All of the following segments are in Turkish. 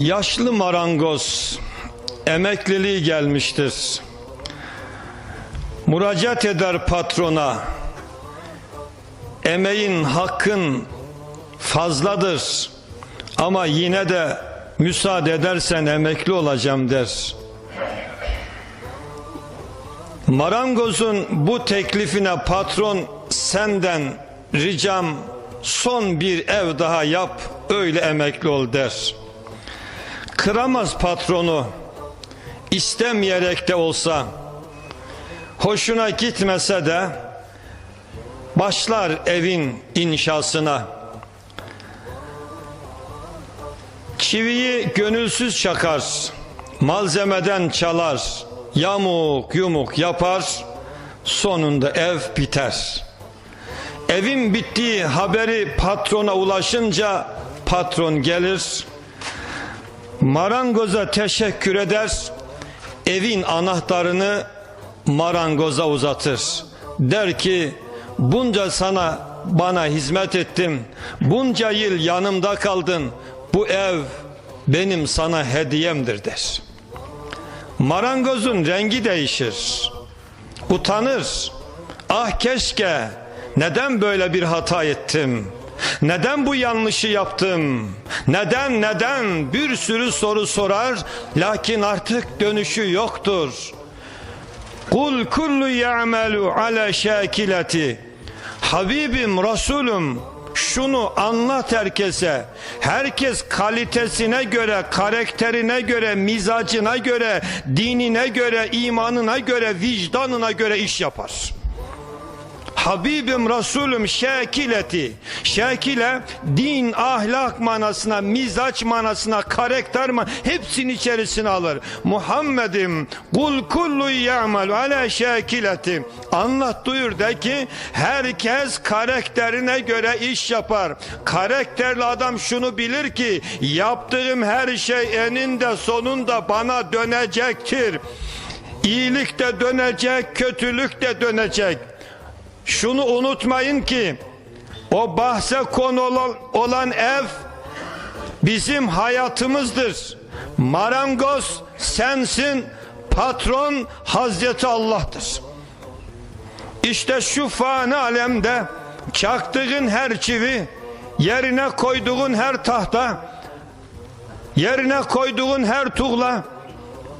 Yaşlı marangoz emekliliği gelmiştir. Müracaat eder patrona. Emeğin hakkın fazladır. Ama yine de müsaade edersen emekli olacağım der. Marangozun bu teklifine patron senden ricam son bir ev daha yap öyle emekli ol der. Kıramaz patronu istemeyerek de olsa hoşuna gitmese de başlar evin inşasına. Çiviyi gönülsüz çakar, malzemeden çalar, yamuk yumuk yapar, sonunda ev biter. Evin bittiği haberi patrona ulaşınca patron gelir, marangoza teşekkür eder, evin anahtarını marangoza uzatır. Der ki bunca sana bana hizmet ettim, bunca yıl yanımda kaldın, bu ev benim sana hediyemdir der. Marangozun rengi değişir, utanır, ah keşke neden böyle bir hata ettim, neden bu yanlışı yaptım? Neden neden bir sürü soru sorar lakin artık dönüşü yoktur. Kul kullu ya'melu ala şakileti. Habibim Resulüm şunu anlat herkese. Herkes kalitesine göre, karakterine göre, mizacına göre, dinine göre, imanına göre, vicdanına göre iş yapar. Habibim Resulüm şekileti. Şekile din, ahlak manasına, mizaç manasına, karakter man hepsini içerisine alır. Muhammed'im kul kullu ya'mel ala şekileti. Anlat duyur de ki herkes karakterine göre iş yapar. Karakterli adam şunu bilir ki yaptığım her şey eninde sonunda bana dönecektir. İyilik de dönecek, kötülük de dönecek. Şunu unutmayın ki o bahse konu olan, ev bizim hayatımızdır. Marangoz sensin, patron Hazreti Allah'tır. İşte şu fani alemde çaktığın her çivi, yerine koyduğun her tahta, yerine koyduğun her tuğla,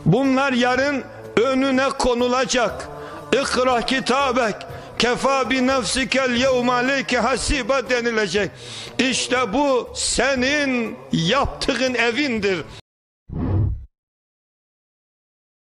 bunlar yarın önüne konulacak. İkra kitabek kefa bi nefsikel yevme aleyke hasiba denilecek. İşte bu senin yaptığın evindir.